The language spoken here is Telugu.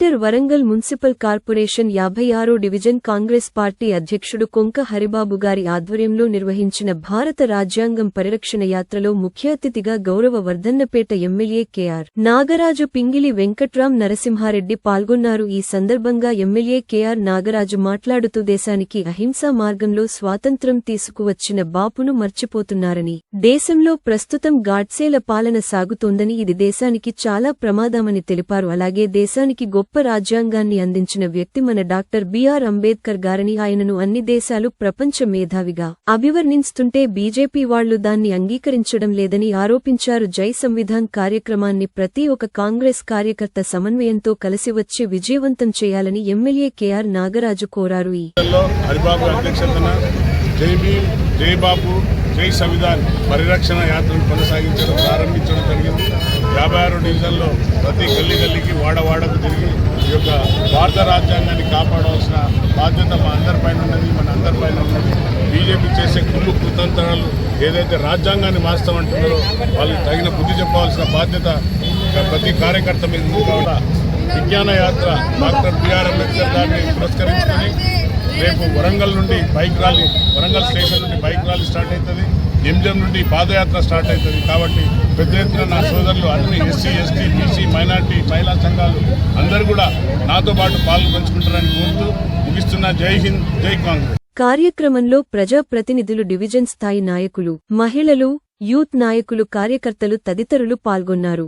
వరంగల్ మున్సిపల్ కార్పొరేషన్ యాభై ఆరో డివిజన్ కాంగ్రెస్ పార్టీ అధ్యక్షుడు కొంక హరిబాబు గారి ఆధ్వర్యంలో నిర్వహించిన భారత రాజ్యాంగం పరిరక్షణ యాత్రలో ముఖ్య అతిథిగా గౌరవ వర్ధన్నపేట ఎమ్మెల్యే కెఆర్ నాగరాజు పింగిలి వెంకట్రాం నరసింహారెడ్డి పాల్గొన్నారు. ఈ సందర్భంగా ఎమ్మెల్యే కెఆర్ నాగరాజు మాట్లాడుతూ దేశానికి అహింసా మార్గంలో స్వాతంత్ర్యం తీసుకువచ్చిన బాపును మర్చిపోతున్నారని దేశంలో ప్రస్తుతం గాడ్సేల పాలన సాగుతోందని ఇది దేశానికి చాలా ప్రమాదమని తెలిపారు. అలాగే దేశానికి గొప్ప రాజ్యాంగాన్ని అందించిన వ్యక్తి మన డాక్టర్ బిఆర్ అంబేద్కర్ గారని ఆయనను అన్ని దేశాలు ప్రపంచ మేధావిగా అభివర్ణిస్తుంటే బీజేపీ వాళ్ళు దాన్ని అంగీకరించడం లేదని ఆరోపించారు. జై సంవిధాన్ కార్యక్రమాన్ని ప్రతి ఒక్క కాంగ్రెస్ కార్యకర్త సమన్వయంతో కలిసి వచ్చి విజయవంతం చేయాలని ఎమ్మెల్యే కెఆర్ నాగరాజు కోరారు. ఈ జై భీమ్ జై జై సంవిధాన్ పరిరక్షణ యాత్రను కొనసాగించడం ప్రారంభించడం జరిగింది. యాభై ఆరు డివిజన్లో ప్రతి గల్లీ వాడవాడకు తిరిగి ఈ యొక్క భారత రాజ్యాంగాన్ని కాపాడవలసిన బాధ్యత మా అందరిపైన ఉన్నది మన అందరిపైన ఉన్నది. బీజేపీ చేసే కుళ్ళు కుతంత్రాలు ఏదైతే రాజ్యాంగాన్ని మార్చామంటున్నారో వాళ్ళకి తగిన బుద్ధి చెప్పవలసిన బాధ్యత ప్రతి కార్యకర్త మీద విజ్ఞాన యాత్ర డాక్టర్ బిఆర్ అంబేద్కర్ గారిని పురస్కరించుకొని రేపు వరంగల్ నుండి బైక్ ర్యాలీ వరంగల్ స్టేషన్ నుండి బైక్ ర్యాలీ స్టార్ట్ అవుతుంది. ఎంజిఎం నుండి పాదయాత్ర స్టార్ట్ అవుతుంది. కాబట్టి పెద్ద ఎత్తున నా సోదరులు అన్ని ఎస్సీ ఎస్టీ బీసీ మైనార్టీ మహిళా సంఘాలు అందరూ కూడా నాతో పాటు పాలు పంచుకుంటారని కోరుతూ ముగిస్తున్న జై హింద్ జై కాంగ్రెస్. కార్యక్రమంలో ప్రజాప్రతినిధులు డివిజన్ స్థాయి నాయకులు మహిళలు యూత్ నాయకులు కార్యకర్తలు తదితరులు పాల్గొన్నారు.